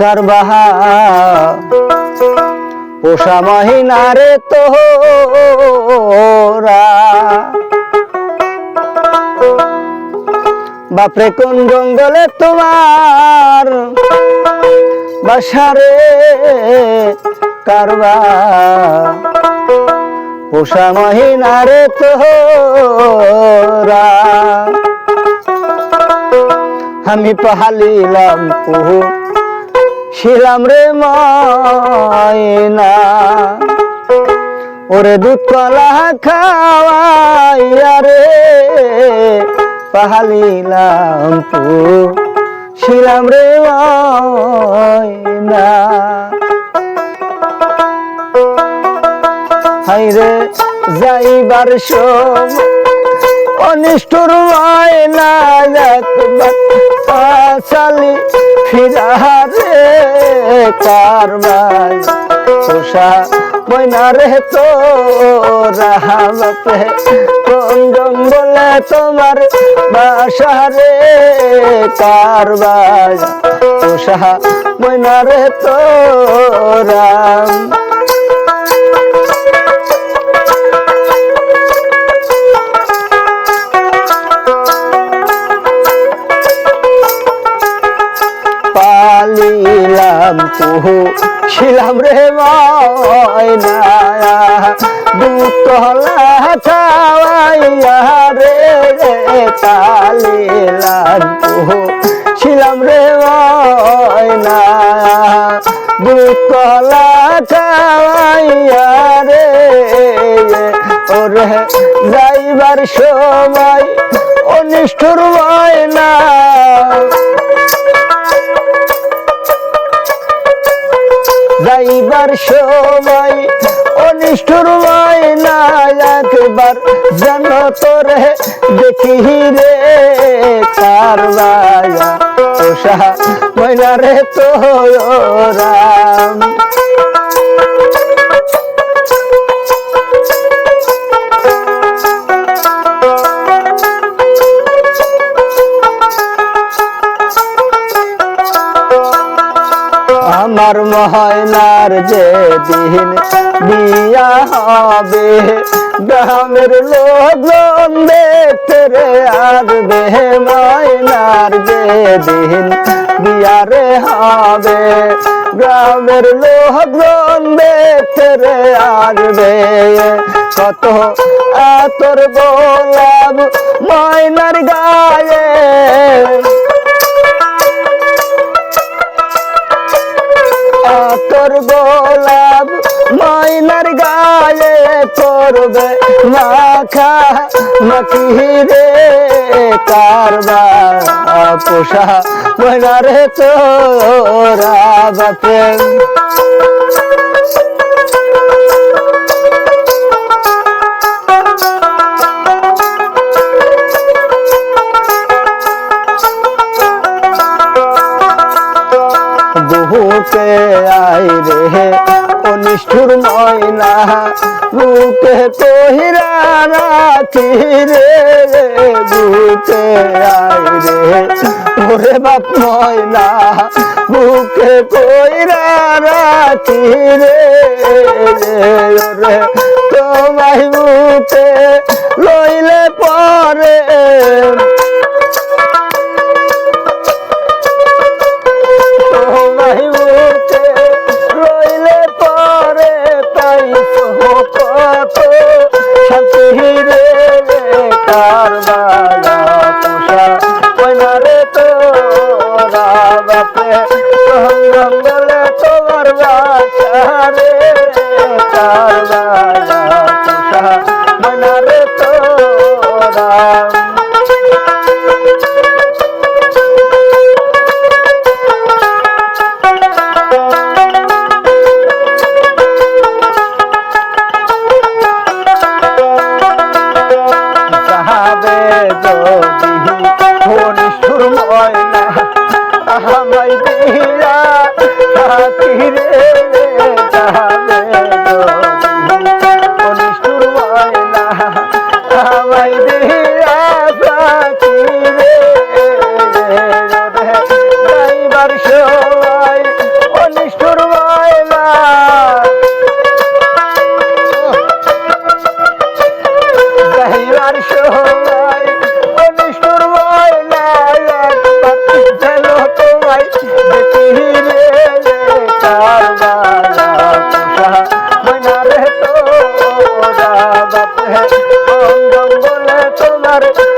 কার বাহা পোষা মহিনারে তোরা বাপরে, কোন জঙ্গলে তোমার বাসারে কারবা? পোষা মহিনারে তোরা আমি পাহালিলাম পুহু ছিলাম রে ময়না। ওরে দুধ কলা খাওয়াইয়া রে পাহালিলাম পুহু ছিলাম রে ময়না। হাইরে যাইবার সম অনিষ্ঠুর ময়না একবার পাশালি ফিরারে কারবাই পোষা বইনা রে তো রাহামতে কোন জঙ্গলে তোমার বাসা রে কারবাই পোষা বইনা রে তো রাম পালিলাম কুহু ছিলাম রে ময়না দুতলা খাওয়াইয়া রে পালিলাম কুহু ছিলাম রে ময়না দুতলা খাওয়াইয়া রে। ওরে যাইবার সময় অনিষ্ঠুর ময়না যাইবার সময় অনিষ্ঠুর না একবার যেন তোরে দেখি রে কারবায়া তোষা ময়না রে তো আমার মহয়নার যে দিন বিয়া হবে, গ্রামের লোকজন দেখতে রে আসবে, ময়নার যে দিন বিয়া রে হবে। গ্রামের লোকজন দেখতে রে আসবে, কত আতর গোলাপ ময়নার গায়ে। তোর গোলাপ মাইনার গায়ে করবে মাখা মাটি রে কারবা পোষা ময়নার তোরা বাপে ময়না বুকে তোহিরা রাখি রে, বুকে আয় রে। ওরে বাপ ময়না, বুকে তোহিরা রাখি রে, ওরে ঘনিষ্ঠুর ময়না আমায় Thank you.